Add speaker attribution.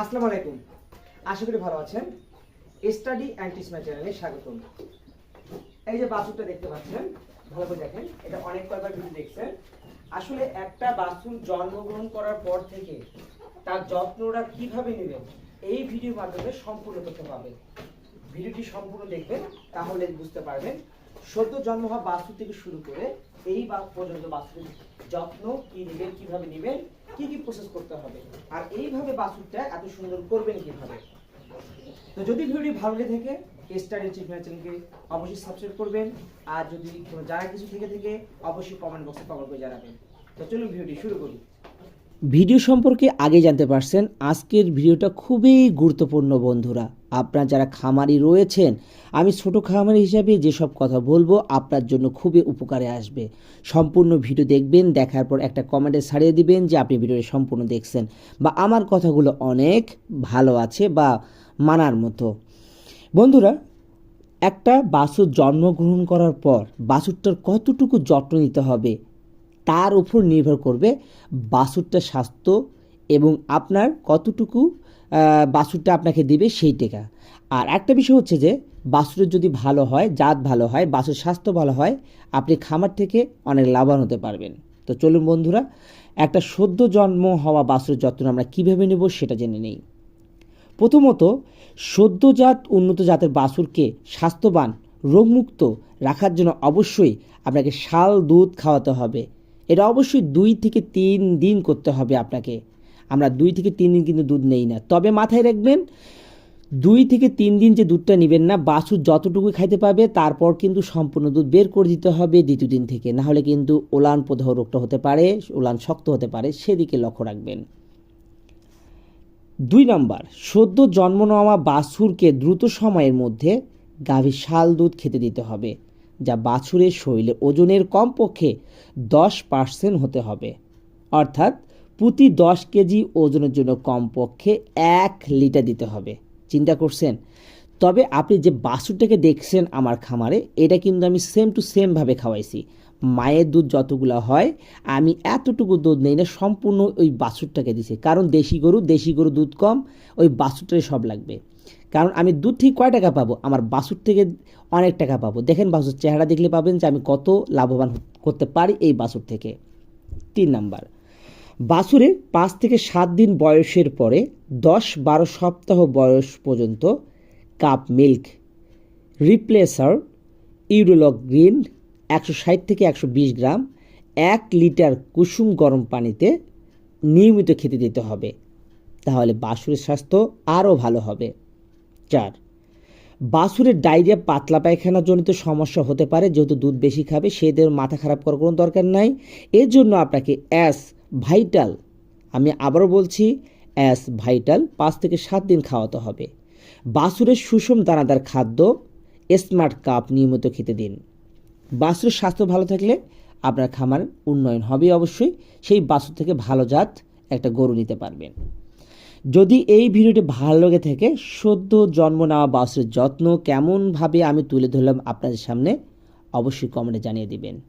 Speaker 1: আসসালামু আলাইকুম। আশা করি ভালো আছেন। স্টাডি অ্যান্ড টিচমেন্ট চ্যানেলে স্বাগতম। এই যে বাছুরটা দেখতে পাচ্ছেন, ভালো করে দেখেন, এটা অনেক কয়েকবার ভিডিও দেখছেন। আসলে একটা বাছুর জন্মগ্রহণ করার পর থেকে তার যত্নটা কীভাবে নেবেন, এই ভিডিওর মাধ্যমে সম্পূর্ণ তথ্য পাবেন। ভিডিওটি সম্পূর্ণ দেখবেন, তাহলে বুঝতে পারবেন, সদ্য জন্ম হওয়া বাছুর থেকে শুরু করে এই পর্যন্ত বাছুরের যত্ন, কি নেবেন, কীভাবে নেবেন, কি কি প্রসেস করতে হবে। আর এইভাবে বাছুরটা এত সুন্দর করবেন কীভাবে? তো যদি ভিডিওটি ভালো লেগে থাকে স্টার চিফনার চ্যানেলকে অবশ্যই সাবস্ক্রাইব করবেন। আর যদি কোনো জানা কিছু থেকে থেকে, অবশ্যই কমেন্ট বক্সে কমেন্ট করে জানাবেন। তো চলুন ভিডিওটি শুরু করি।
Speaker 2: ভিডিও সম্পর্কে আগে জানতে পারছেন, আজকের ভিডিওটা খুবই গুরুত্বপূর্ণ বন্ধুরা। আপনার যারা খামারি রয়েছেন, আমি ছোট খামারি হিসাবে যেসব কথা বলব আপনার জন্য খুবই উপকারে আসবে। সম্পূর্ণ ভিডিও দেখবেন, দেখার পর একটা কমেন্টে ছাড়িয়ে দিবেন যে আপনি ভিডিওটি সম্পূর্ণ দেখছেন বা আমার কথাগুলো অনেক ভালো আছে বা মানার মতো। বন্ধুরা, একটা বাছুর জন্মগ্রহণ করার পর বাছুরটার কতটুকু যত্ন নিতে হবে তার উপর নির্ভর করবে বাছুরটার স্বাস্থ্য এবং আপনার কতটুকু বাছুরটা আপনাকে দিবে সেই টেকা। আর একটা বিষয় হচ্ছে যে, বাছুরের যদি ভালো হয়, জাত ভালো হয় বাছুর স্বাস্থ্য ভালো হয়, আপনি খামার থেকে অনেক লাভবান হতে পারবেন। তো চলুন বন্ধুরা, একটা সদ্য জন্ম হওয়া বাছুরের যত্ন আমরা কীভাবে নেব সেটা জেনে নেই। প্রথমত সদ্যজাত উন্নত জাতের বাছুরকে স্বাস্থ্যবান, রোগমুক্ত রাখার জন্য অবশ্যই আপনাকে শাল, দুধ খাওয়াতে হবে। এটা অবশ্যই দুই থেকে তিন দিন করতে হবে আপনাকে। আমরা দুই থেকে তিন দিন কিন্তু দুধ নেই না। তবে মাথায় রাখবেন, দুই থেকে তিন দিন যে দুধটা নেবেন না, বাছুর যতটুকু খাইতে পাবে তারপর কিন্তু সম্পূর্ণ দুধ বের করে দিতে হবে দ্বিতীয় দিন থেকে। না হলে কিন্তু ওলান প্রদাহ রোগটা হতে পারে, ওলান শক্ত হতে পারে, সেদিকে লক্ষ্য রাখবেন। দুই নম্বর, সদ্য জন্ম নেওয়া বাছুরকে দ্রুত সময়ের মধ্যে গাভীর শাল দুধ খেতে দিতে হবে। যা বাছুরের শরীরে ওজনের কমপক্ষে দশ পার্সেন্ট হতে হবে। অর্থাৎ প্রতি দশ কেজি ওজনের জন্য কমপক্ষে এক লিটার দিতে হবে। চিন্তা করছেন? তবে আপনি যে বাছুরটাকে দেখছেন আমার খামারে, এটা কিন্তু আমি সেম টু সেমভাবে খাওয়াইছি। মায়ের দুধ যতগুলো হয়, আমি এতটুকু দুধ নেই না, সম্পূর্ণ ওই বাছুরটাকে দিছি। কারণ দেশি গরু দেশি গরু দুধ কম, ওই বাছুরটাই সব লাগবে। কারণ আমি দুধ থেকে কয় টাকা পাবো? আমার বাছুর থেকে অনেক টাকা পাবো। দেখেন বাছুর চেহারা দেখলে পাবেন যে আমি কত লাভবান করতে পারি এই বাছুর থেকে। তিন নাম্বার বাছুরের পাঁচ থেকে সাত দিন বয়সের পরে দশ বারো সপ্তাহ বয়স পর্যন্ত কাপ মিল্ক রিপ্লেসার ইউরোলক গ্রিন একশো ষাট থেকে একশো বিশ গ্রাম এক লিটার কুসুম গরম পানিতে নিয়মিত খেতে দিতে হবে। তাহলে বাসুরের স্বাস্থ্য আরও ভালো হবে। চার, বাসুরের ডায়রিয়া পাতলা পায়খানা জনিত সমস্যা হতে পারে, যেহেতু দুধ বেশি খাবে সেদের মাথা খারাপ করার কোনো দরকার নাই। এর জন্য আপনাকে অ্যাস ভাইটাল, আমি আবারও বলছি, অ্যাস ভাইটাল পাঁচ থেকে সাত দিন খাওয়াতে হবে। বাসুরের সুষম দানাদার খাদ্য, স্মার্ট কাপ নিয়মিত খেতে দিন। বাছুরের স্বাস্থ্য ভালো থাকলে আপনার খামার উন্নয়ন হবে অবশ্যই। সেই বাসুর থেকে ভালো জাত একটা গরু নিতে পারবেন। যদি এই ভিডিওটি ভালো লেগে থাকে, সদ্য জন্ম নেওয়া বাসুরের যত্ন কেমনভাবে আমি তুলে ধরলাম আপনাদের সামনে, অবশ্যই কমেন্টে জানিয়ে দিবেন।